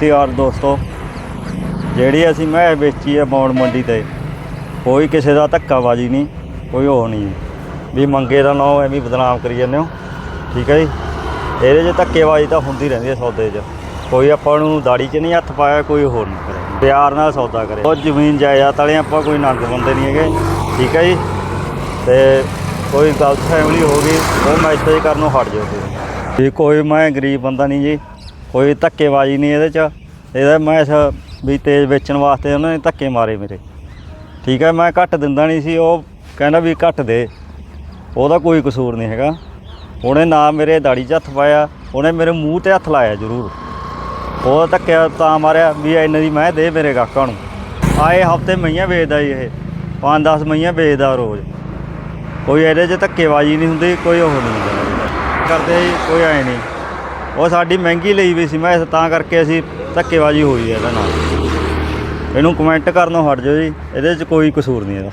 ਸੀ ਯਾਰ ਦੋਸਤੋ। ਜਿਹੜੀ ਅਸੀਂ ਮੈਂ ਵੇਚੀ ਹੈ ਮੌੜ ਮੰਡੀ ਤੇ, ਕੋਈ ਕਿਸੇ ਦਾ ਧੱਕਾਬਾਜੀ ਨਹੀਂ, ਕੋਈ ਉਹ ਨਹੀਂ। ਵੀ ਮੰਗੇ ਦਾ ਨਾਂ ਐਵੇਂ ਬਦਨਾਮ ਕਰੀ ਜਾਂਦੇ ਹੋ। ਠੀਕ ਹੈ ਜੀ? ਇਹਦੇ 'ਚ ਧੱਕੇਬਾਜੀ ਤਾਂ ਹੁੰਦੀ ਰਹਿੰਦੀ ਹੈ ਸੌਦੇ 'ਚ। ਕੋਈ ਆਪਾਂ ਨੂੰ ਦਾੜੀ 'ਚ ਨਹੀਂ ਹੱਥ ਪਾਇਆ, ਕੋਈ ਹੋਰ ਨਹੀਂ ਕਰਿਆ। ਪਿਆਰ ਨਾਲ ਸੌਦਾ ਕਰੇ। ਉਹ ਜ਼ਮੀਨ ਜਾਇਦਾਦ ਵਾਲੇ ਆਪਾਂ ਕੋਈ ਨੰਗ ਬੰਦੇ ਨਹੀਂ ਹੈਗੇ। ਠੀਕ ਹੈ ਜੀ? ਤੇ ਕੋਈ ਗਲਤ ਫੈਮਿਲੀ ਹੋ ਗਈ, ਉਹ ਮੈਸੇਜ ਨੂੰ ਹਟ ਜਾਓ ਤੁਸੀਂ। ਵੀ ਕੋਈ ਮੈਂ ਗਰੀਬ ਬੰਦਾ ਨਹੀਂ ਜੀ। ਕੋਈ ਧੱਕੇਬਾਜੀ ਨਹੀਂ ਇਹਦੇ 'ਚ। ਇਹਦਾ ਮੈਂ ਇਸ ਵੀ ਤੇਜ਼ ਵੇਚਣ ਵਾਸਤੇ ਉਹਨਾਂ ਨੇ ਧੱਕੇ ਮਾਰੇ ਮੇਰੇ। ਠੀਕ ਹੈ ਮੈਂ ਘੱਟ ਦਿੰਦਾ ਨਹੀਂ ਸੀ, ਉਹ ਕਹਿੰਦਾ ਵੀ ਘੱਟ ਦੇ। ਉਹਦਾ ਕੋਈ ਕਸੂਰ ਨਹੀਂ ਹੈਗਾ। ਉਹਨੇ ਨਾ ਮੇਰੇ ਦਾੜੀ 'ਚ ਹੱਥ ਪਾਇਆ, ਉਹਨੇ ਮੇਰੇ ਮੂੰਹ ਤੇ ਹੱਥ ਲਾਇਆ ਜ਼ਰੂਰ। ਉਹ ਧੱਕਿਆ ਤਾਂ ਮਾਰਿਆ ਵੀ ਇਹਨਾਂ ਦੀ ਮੈਂ ਦੇ ਮੇਰੇ ਗਾਹਕਾਂ ਨੂੰ। ਆਏ ਹਫ਼ਤੇ ਮਈਆਂ ਵੇਚਦਾ ਜੀ ਇਹ। 5-10 ਮਈਆਂ ਵੇਚਦਾ ਰੋਜ਼। ਕੋਈ ਇਹਦੇ 'ਚ ਧੱਕੇਬਾਜੀ ਨਹੀਂ ਹੁੰਦੀ, ਕੋਈ ਉਹ ਨਹੀਂ ਕਰਦੇ ਜੀ ਕੋਈ ਐ ਨਹੀਂ। ਉਹ ਸਾਡੀ ਮਹਿੰਗੀ ਲਈ ਵੀ ਸੀ। ਮੈਂ ਤਾਂ ਕਰਕੇ ਅਸੀਂ ਧੱਕੇਬਾਜੀ ਹੋਈ ਹੈ ਇਹਦੇ ਨਾਲ। ਇਹਨੂੰ ਕਮੈਂਟ ਕਰਨੋਂ ਹਟ ਜਾਓ ਜੀ। ਇਹਦੇ 'ਚ ਕੋਈ ਕਸੂਰ ਨਹੀਂ ਇਹਦਾ।